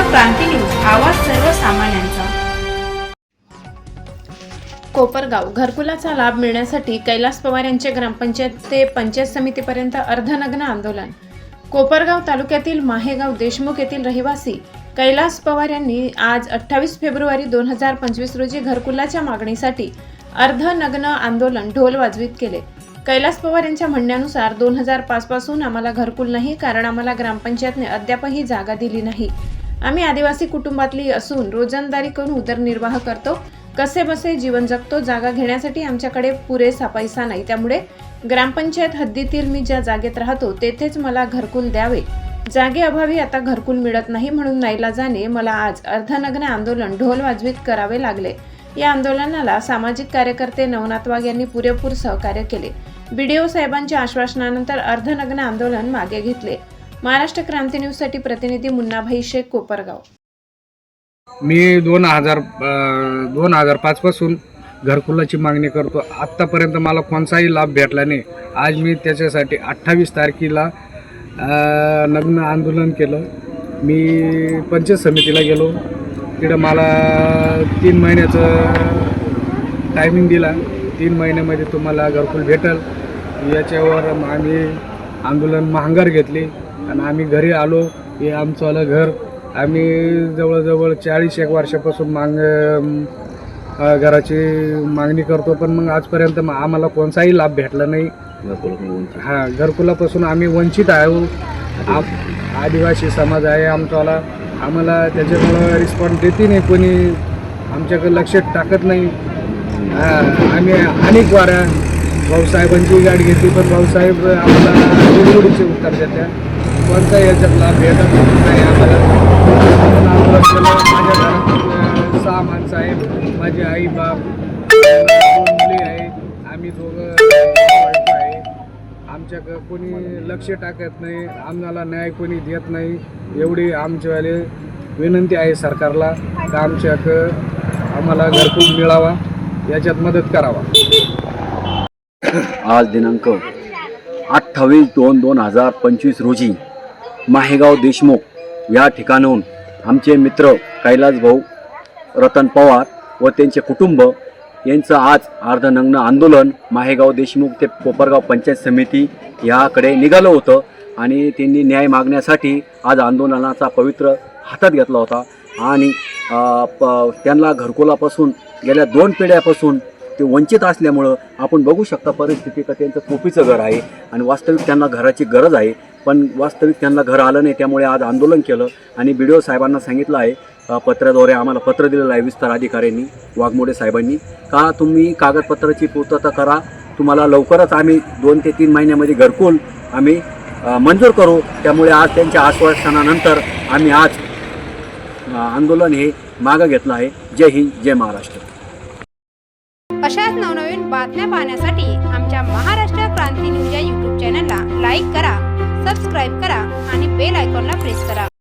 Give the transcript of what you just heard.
क्रांती news आवाज सर्वसामान्यांचा. कोपरगाव घरकुलाचा लाभ मिळण्यासाठी कैलास पवार यांचे ग्रामपंचायत ते पंचायत समितीपर्यंत अर्धनग्न आंदोलन. कोपरगाव तालुक्यातील माहेगाव देशमुख येथील रहिवासी कैलास पवार यांनी आज अठ्ठावीस फेब्रुवारी दोन हजार पंचवीस रोजी घरकुलाच्या मागणीसाठी अर्धनग्न आंदोलन ढोल वाजवीत केले. कैलास पवार यांच्या म्हणण्यानुसार दोन हजार पाच पासून आम्हाला घरकुल नाही कारण आम्हाला ग्रामपंचायतने अद्यापही जागा दिली नाही. आम्ही आदिवासी कुटुंबातली असून रोजंदारी करून उदरनिर्वाह करतो. कसे बसे जीवन जगतो जागा घेण्यासाठी आमच्याकडे पुरेसा पैसा नाही. त्यामुळे ग्रामपंचायत हद्दीतील मी ज्या जागेत राहतो तेथेच मला घरकुल द्यावे. जागेअभावी आता घरकुल मिळत नाही म्हणून नाईलाजाने मला आज अर्धनग्न आंदोलन ढोल वाजवीत करावे लागले. या आंदोलनाला सामाजिक कार्यकर्ते नवनाथ वाघ यांनी पुरेपूर सहकार्य केले. बीडीओ साहेबांच्या आश्वासनानंतर अर्धनग्न आंदोलन मागे घेतले. महाराष्ट्र क्रांती न्यूजसाठी प्रतिनिधी मुन्नाभाई शेख कोपरगाव. मी दोन हजार दोन हजार पाचपासून घरकुलाची मागणी करतो. आत्तापर्यंत मला कोणताही लाभ भेटला नाही. आज मी त्याच्यासाठी अठ्ठावीस तारखेला नग्न आंदोलन केलं. मी पंचायत समितीला गेलो. तिकडं मला तीन महिन्याचं टायमिंग दिला. तीन महिन्यामध्ये तुम्हाला घरकुल भेटल. याच्यावर मग आम्ही आंदोलन महागार घेतली. आणि आम्ही घरी आलो हे आमचं घर. आम्ही जवळजवळ चाळीस एक वर्षापासून मांग घराची मागणी करतो पण मग आजपर्यंत मग आम्हाला कोणताही लाभ भेटला नाही. हा घरकुलापासून आम्ही वंचित आहो. आदिवासी समाज आहे आमचावाला आम्हाला त्याच्यामुळं रिस्पॉन्स देते नाही कोणी. आमच्याकडे लक्ष टाकत नाही. आम्ही अनेक वाऱ्या भाऊसाहेबांची गाडी घेतली पण भाऊसाहेब आम्हाला गोडगोडीचे उत्तर देत्या कोणता याच्यात लाभ भेटत नाही आम्हाला माझ्या घरात सहा माणसं आहे माझे आई बाप मुली आहे. आम्ही दोघं आहे. आमच्याकडं कोणी लक्ष टाकत नाही. आम्हाला न्याय कोणी देत नाही. एवढी आमच्यावाले विनंती आहे सरकारला का आमच्याक आम्हाला घरकुल मिळावा याच्यात मदत करावा. आज दिनांक अठ्ठावीस दोन दोन हजार पंचवीस रोजी माहेगाव देशमुख या ठिकाणाहून आमचे मित्र कैलास भाऊ रतन पवार व त्यांचे कुटुंब यांचं आज अर्धनग्न आंदोलन माहेगाव देशमुख ते कोपरगाव पंचायत समिती ह्याकडे निघालं होतं आणि त्यांनी न्याय मागण्यासाठी आज आंदोलनाचा पवित्र हातात घेतला होता. आणि प त्यांना घरकुलापासून गेल्या दोन पिढ्यापासून ते वंचित असल्यामुळं आपण बघू शकता परिस्थिती का त्यांचं कोपीचं घर आहे आणि वास्तविक त्यांना घराची गरज आहे. पण वास्तविक त्यांना घर आलं नाही त्यामुळे आज आंदोलन केलं. आणि बी डी ओ साहेबांना सांगितलं आहे पत्राद्वारे आम्हाला पत्र दिलेलं आहे विस्तार अधिकाऱ्यांनी वाघमोडे साहेबांनी. का तुम्ही कागदपत्राची पूर्तता करा तुम्हाला लवकरच आम्ही दोन ते तीन महिन्यामध्ये घरकुल आम्ही मंजूर करू. त्यामुळे आज त्यांच्या आश्वासनानंतर आम्ही आज आंदोलन हे मागं घेतलं आहे. जय हिंद जय महाराष्ट्र. अशाच नवनवीन बातम्या पाहण्यासाठी आमच्या महा क्रांती न्यूज या